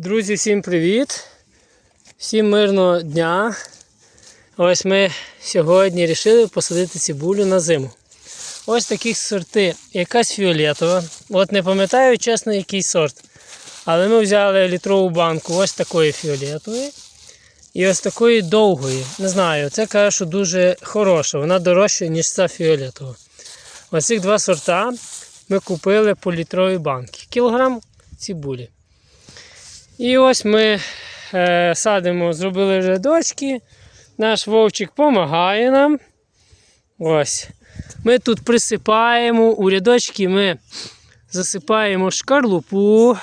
Друзі, всім привіт! Всім мирного дня. Ось ми сьогодні вирішили посадити цибулю на зиму. Ось такі сорти. Якась фіолетова. От не пам'ятаю чесно, який сорт. Але ми взяли літрову банку ось такої фіолетової. І ось такої довгої. Не знаю, це каже, що дуже хороша. Вона дорожча, ніж ця фіолетова. Ось цих два сорта ми купили по літровій банки. Кілограм цибулі. І ось ми е, садимо, зробили рядочки. Наш вовчик допомагає нам. Ось. Ми тут присипаємо, у рядочки ми засипаємо шкарлупу,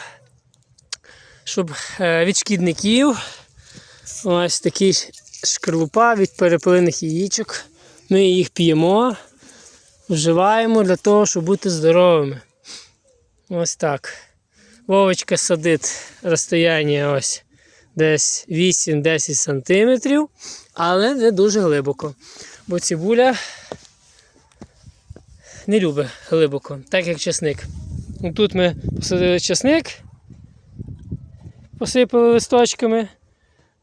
щоб е, від шкідників. Ось такі шкарлупа від перепилених яєчок. Ми їх п'ємо, вживаємо для того, щоб бути здоровими. Ось так. Вовочка садить розстояння ось десь 8-10 см, але не дуже глибоко. Бо цибуля не любить глибоко, так як чесник. Ну, Тут ми посадили чесник, посипали листочками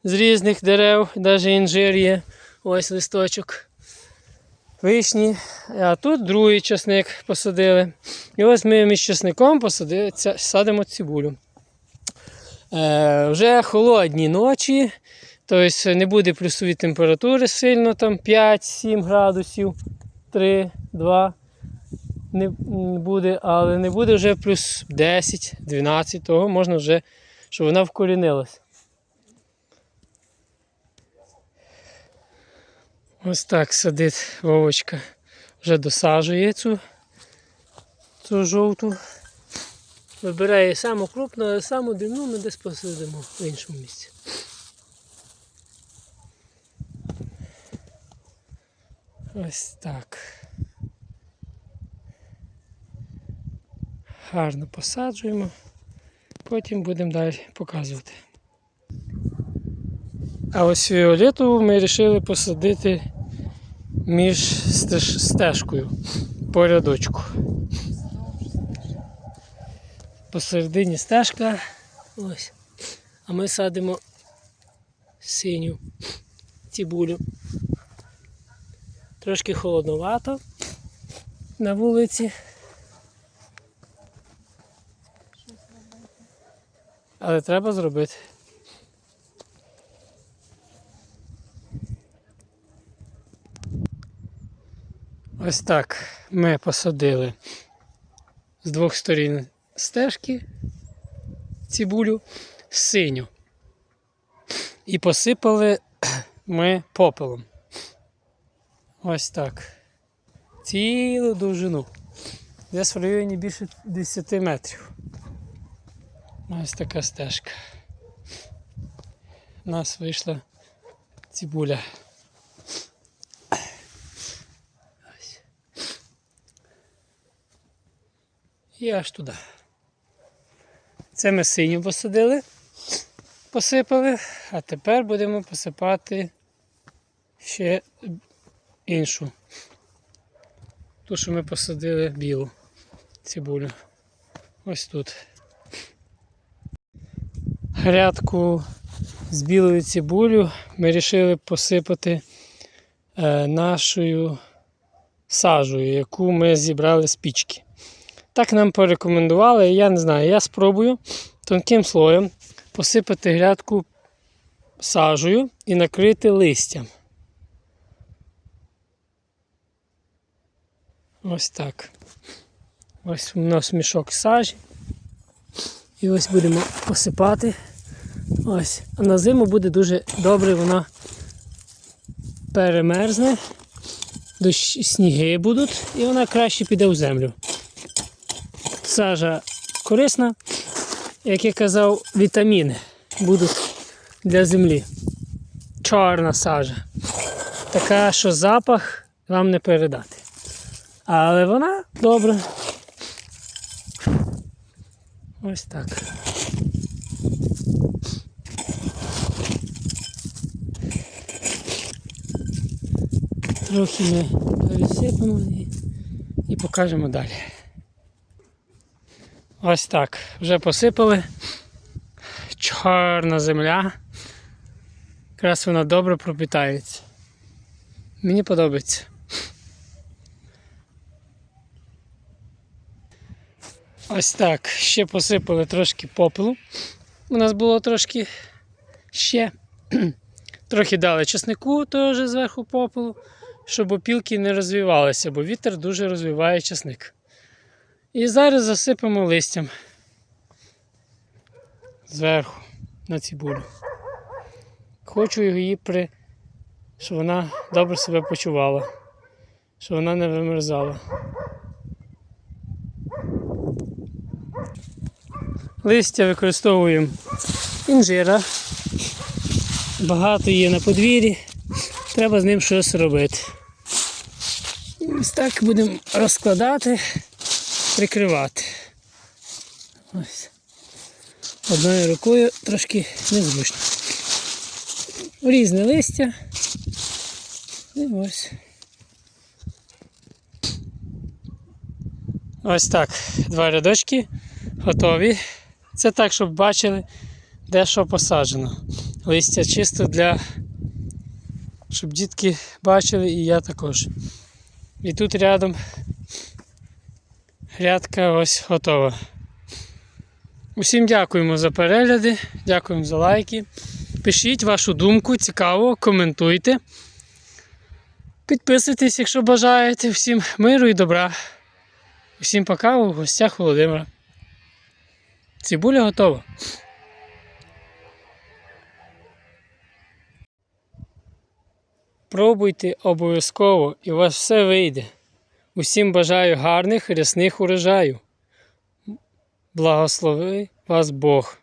з різних дерев, навіть інжир є, ось листочок. Вишні, а тут другий часник посадили. І ось ми між часником посадили, садимо цибулю. Е, вже холодні ночі, тобто не буде плюсові температури сильно, там 5-7 градусів, 3, 2 не не буде, але не буде вже плюс 10-12, того можна вже, щоб вона вкорінилась. Ось так сидить Вовочка. Вже досаджує цю, цю жовту. Вибирає саму крупну, але саму дрібну ми десь посадимо в іншому місці. Ось так. Гарно посаджуємо, потім будемо далі показувати. А ось фіолетову ми вирішили посадити між стеж- стежкою по рядочку. Посередині стежка. Ось. А ми садимо синю цибулю. Трошки холодновато на вулиці. Але треба зробити. Ось так ми посадили з двох сторін стежки цибулю синю. І посипали ми попелом. Ось так. Цілу довжину. Десь в районі більше 10 метрів. Ось така стежка. У нас вийшла цибуля. І аж туди. Це ми синю посадили, посипали, а тепер будемо посипати ще іншу. Ту, що ми посадили білу цибулю. Ось тут. Грядку з білою цибулю ми вирішили посипати е, нашою сажею, яку ми зібрали з пічки. Так нам порекомендували, я не знаю, я спробую тонким слоєм посипати грядку сажею і накрити листям. Ось так. Ось у нас мішок сажі. І ось будемо посипати. Ось. А на зиму буде дуже добре, вона перемерзне, дощ, сніги будуть, і вона краще піде в землю. Сажа корисна, як я казав, вітаміни будуть для землі. Чорна сажа. Така, що запах вам не передати. Але вона добра. Ось так. Трохи ми пересипемо і, і покажемо далі. Ось так. Вже посипали. чорна земля. Якраз вона добре пропитається. Мені подобається. Ось так. Ще посипали трошки попелу. У нас було трошки ще. Трохи дали чеснику теж зверху попелу, щоб опілки не розвивалися, бо вітер дуже розвиває чесник. І зараз засипемо листям зверху на цибулю. Хочу її при. щоб вона добре себе почувала, щоб вона не вимерзала. Листя використовуємо інжира. Багато є на подвір'ї. Треба з ним щось робити. Ось так будемо розкладати, прикривати. Ось. Одною рукою трошки незручно. Різне листя. І ось. Ось так. Два рядочки готові. Це так, щоб бачили, де що посаджено. Листя чисто для. Щоб дітки бачили і я також. І тут рядом грядка ось готова. Усім дякуємо за перегляди, дякуємо за лайки. Пишіть вашу думку, цікаво, коментуйте. Підписуйтесь, якщо бажаєте. Всім миру і добра. Усім пока у гостях Володимира. Цибуля готова. Пробуйте обов'язково і у вас все вийде. Усім бажаю гарних рясних урожаю. Благослови вас Бог.